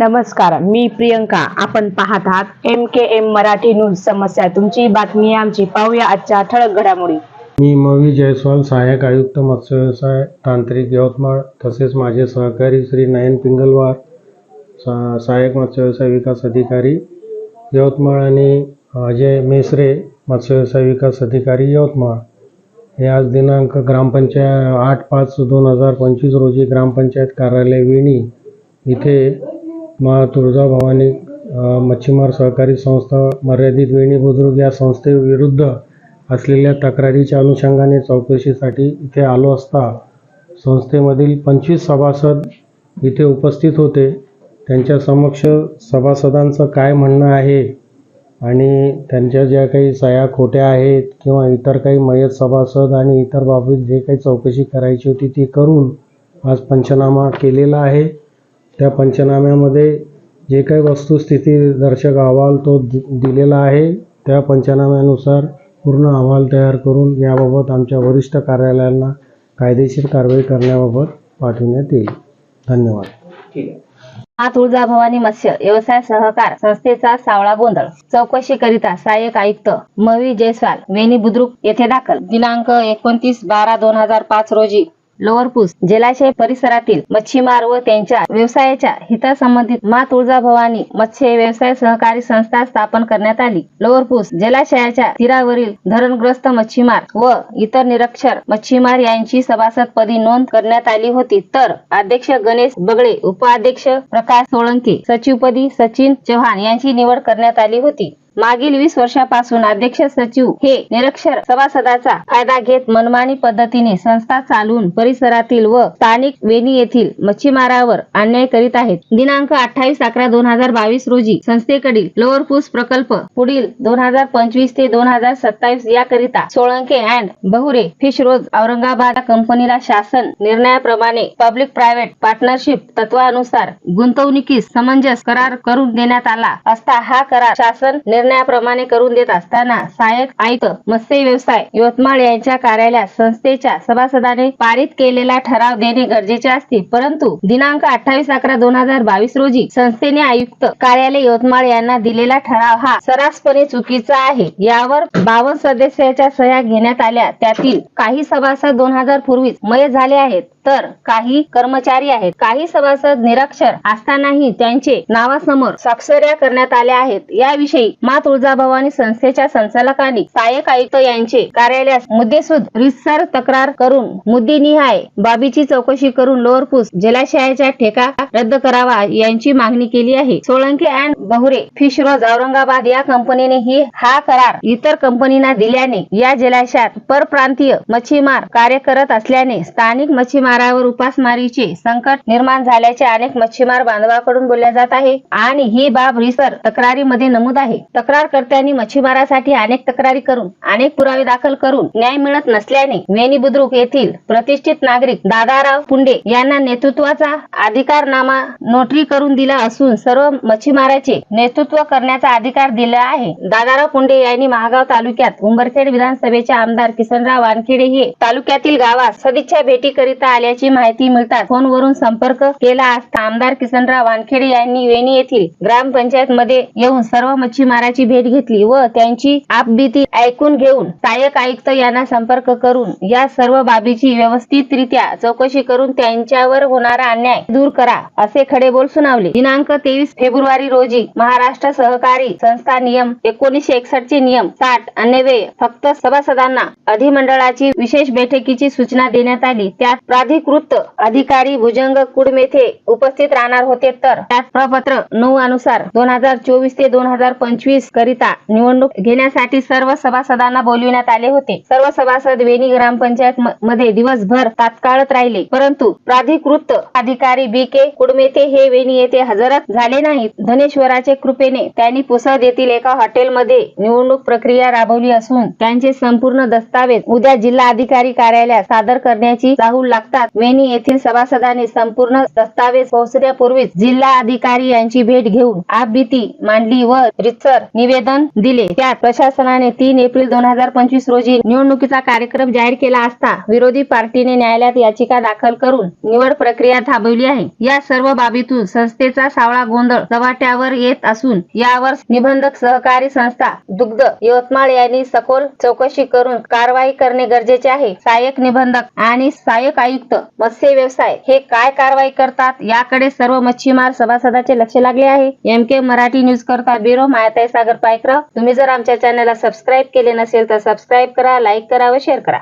नमस्कार मी प्रियंका. आपण पाहत आहात M K M Marathi news समस्या. तुमची बातमी आमची. पाहूया आजच्या ठळक घडामोडी. मी मवी जयस्वाल सहाय्यक आयुक्त मत्स्य व्यवसाय तांत्रिक यवतमाळ तसेच माझे सहकारी श्री नयन पिंगलवार सा सहाय्यक मत्स्य व्यवसाय विकास अधिकारी यवतमाळ आणि अजय मेसरे मत्स्य व्यवसाय विकास अधिकारी यवतमाळ. हे आज दिनांक ग्रामपंचायत आठ पाच दोन हजार पंचवीस रोजी ग्रामपंचायत कार्यालय वेणी इथे मा तुळजाभवानी मच्छीमार सहकारी संस्था मर्यादित वेणी बुद्रुक या संस्थेविरुद्ध असलेल्या तक्रारीच्या अनुषंगाने चौकशीसाठी इथे आलो असता संस्थेमधील पंचवीस सभासद इथे उपस्थित होते. त्यांच्या समक्ष सभासदांचं काय म्हणणं आहे आणि त्यांच्या ज्या काही सह्या खोट्या आहेत किंवा इतर काही मयत सभासद आणि इतर बाबतीत जे काही चौकशी करायची होती ती करून आज पंचनामा केलेला आहे. त्या पंचनाम्यामध्ये जे काही वस्तुस्थिती दर्शक अहवाल तो दि दिलेला आहे त्या पंचनाम्यानुसार पूर्ण अहवाल तयार करून याबाबत आमच्या वरिष्ठ कार्यालयांना कायदेशीर कारवाई करण्याबाबत पाठविण्यात येईल. धन्यवाद. हा तुळजाभवानी मत्स्य व्यवसाय सहकार संस्थेचा सावळा गोंधळ. चौकशी करिता सहाय्यक आयुक्त मवी जयस्वाल वेणी बुद्रुक येथे दाखल. दिनांक एकोणतीस बारा दोन हजार पाच रोजी लोअरपूस जलाशय परिसरातील मच्छीमार व त्यांच्या व्यवसायाच्या हितासंबंधित मा तुळजाभवानी मत्स्य व्यवसाय सहकारी संस्था स्थापन करण्यात आली. लोअरपूस जलाशयाच्या तीरावरील धरणग्रस्त मच्छीमार व इतर निरक्षर मच्छीमार यांची सभासदपदी नोंद करण्यात आली होती. तर अध्यक्ष गणेश बगळे उपाध्यक्ष प्रकाश सोळंके सचिवपदी सचिन चव्हाण यांची निवड करण्यात आली होती. मागील वीस वर्षापासून अध्यक्ष सचिव हे निरक्षर सभासदाचा फायदा घेत मनमानी पद्धतीने संस्था चालवून परिसरातील व स्थानिक वेणी येथील मच्छीमारावर अन्याय करीत आहेत. दिनांक अठ्ठावीस अकरा दोन हजार बावीस रोजी संस्थेकडील लोअर पूस प्रकल्प पुढील दोन हजार पंचवीस ते दोन हजार सत्तावीस याकरिता Solanke and Bahure fish rose Aurangabad कंपनीला शासन निर्णयाप्रमाणे पब्लिक प्रायव्हेट पार्टनरशिप तत्वानुसार गुंतवणुकीस समंजस करार करून देण्यात आला असता हा करार शासन करण्याप्रमाणे करून देत असताना सहाय्यक आयुक्त मत्स्य व्यवसाय यवतमाळ यांच्या कार्यालयात संस्थेच्या सभासदाने पारित केलेला ठराव देणे गरजेचे असते. परंतु दिनांक अठ्ठावीस अकरा दोन हजार बावीस रोजी संस्थेने आयुक्त कार्यालय यवतमाळ यांना दिलेला ठराव हा सरासपणे चुकीचा आहे. यावर बावन्न सदस्याच्या सह्या घेण्यात आल्या. त्यातील काही सभासद दोन हजार पूर्वीच मय झाले आहेत. तर काही कर्मचारी आहेत काही सभासद निरक्षर असतानाही त्यांचे नावासमोर स्वाक्षऱ्या करण्यात आल्या आहेत. याविषयी मा तुळजाभवानी संस्थेच्या संचालकांनी सहाय्यक आयुक्त यांचे कार्यालयास मुद्देसूद रितसर तक्रार करून मुद्देनिहाय बाबीची चौकशी करून लोअरपूस जलाशयाच्या ठेका रद्द करावा यांची मागणी केली आहे. Solanki and Bahure. Fish rose Aurangabad या कंपनीने ही हा करार इतर कंपनीना दिल्याने या जलाशयात परप्रांतीय मच्छीमार कार्य करत असल्याने स्थानिक मच्छीमारावर उपासमारीचे संकट निर्माण झाल्याचे अनेक मच्छीमार बांधवाकडून बोलल्या जात आहे. आणि ही बाब रिसर तक्रारीमध्ये नमूद आहे. तक्रारकर्त्यांनी मच्छीमारासाठी अनेक तक्रारी करून अनेक पुरावे दाखल करून न्याय मिळत नसल्याने वेणी बुद्रुक येथील प्रतिष्ठित नागरिक दादाराव पुंडे यांना नेतृत्वाचा अधिकारनामा नोटरी करून दिला असून सर्व मच्छीमाराचे नेतृत्व करण्याचा अधिकार दिला आहे. दादाराव पुंडे यांनी महागाव तालुक्यात उंबरखेड विधानसभेचे आमदार किसनराव वानखेडे हे तालुक्यातील गावात सदिच्छा भेटी करिता आल्याची माहिती मिळतात फोनवरून संपर्क केला असता आमदार किसनराव वानखेडे यांनी वेणी येथील ग्रामपंचायत मध्ये येऊन सर्व मच्छीमाराची भेट घेतली व त्यांची आपबीती ऐकून घेऊन सहाय्यक आयुक्त यांना संपर्क करून या सर्व बाबीची व्यवस्थितरित्या चौकशी करून त्यांच्यावर होणारा अन्याय दूर करा असे खडे बोल सुनावले दिनांक तेवीस फेब्रुवारी रोजी महाराष्ट्र सहकारी संस्था नियम एकोणीसशे एकसष्ट चे नियम साठ अन्यवे फक्त सभासदांना अधिमंडळाची विशेष बैठकीची सूचना देण्यात आली. त्यात प्राधिकृत अधिकारी भुजंग कुडमेथे उपस्थित राहणार होते तर त्यात प्रपत्र नऊ अनुसार दोन हजार चोवीस ते दोन हजार पंचवीस करिता निवडणूक घेण्यासाठी सर्व सभासदांना बोलविण्यात आले होते. सर्व सभासद वेणी ग्रामपंचायत मध्ये दिवसभर तात्काळत राहिले. परंतु प्राधिकृत अधिकारी बी के कुडमेथे हे वेणी येथे हजरच झाले नाहीत. धनेश्वराचे कृपेने त्यांनी पुसद येथील एका हॉटेलमध्ये निवडणूक प्रक्रिया राबवली असून त्यांचे संपूर्ण दस्तावेज उद्या जिल्हा अधिकारी कार्यालयात सादर करण्याची चाहूल लागतात. वेणी येथील सभासदांनी संपूर्ण दस्तावेज पोहोचण्यापूर्वीच जिल्हा अधिकारी यांची भेट घेऊन आपबीती मांडली व रितसर निवेदन दिले. त्यात प्रशासनाने तीन एप्रिल दोन हजार पंचवीस रोजी निवडणुकीचा कार्यक्रम जाहीर केला असता विरोधी पार्टीने न्यायालयात याचिका दाखल करून निवड प्रक्रिया थांबवली आहे. या सर्व बाबीतून संस्थेचा सावळा गोंधळ चव्हाट्यावर येत असून यावर निबंधक सहकारी संस्था दुग्ध यवतमाळ यांनी सखोल चौकशी करून कारवाई करणे गरजेचे आहे. सहाय्यक निबंधक आणि सहाय्यक आयुक्त मत्स्य व्यवसाय हे काय कारवाई करतात याकडे सर्व मच्छीमार सभासदाचे लक्ष लागले आहे. एम के मराठी न्यूज करता ब्युरो मायाताई सागर पायकराव. तुम्ही जर आमच्या चॅनलला सबस्क्राईब केले नसेल तर सबस्क्राईब करा लाईक करा व शेअर करा.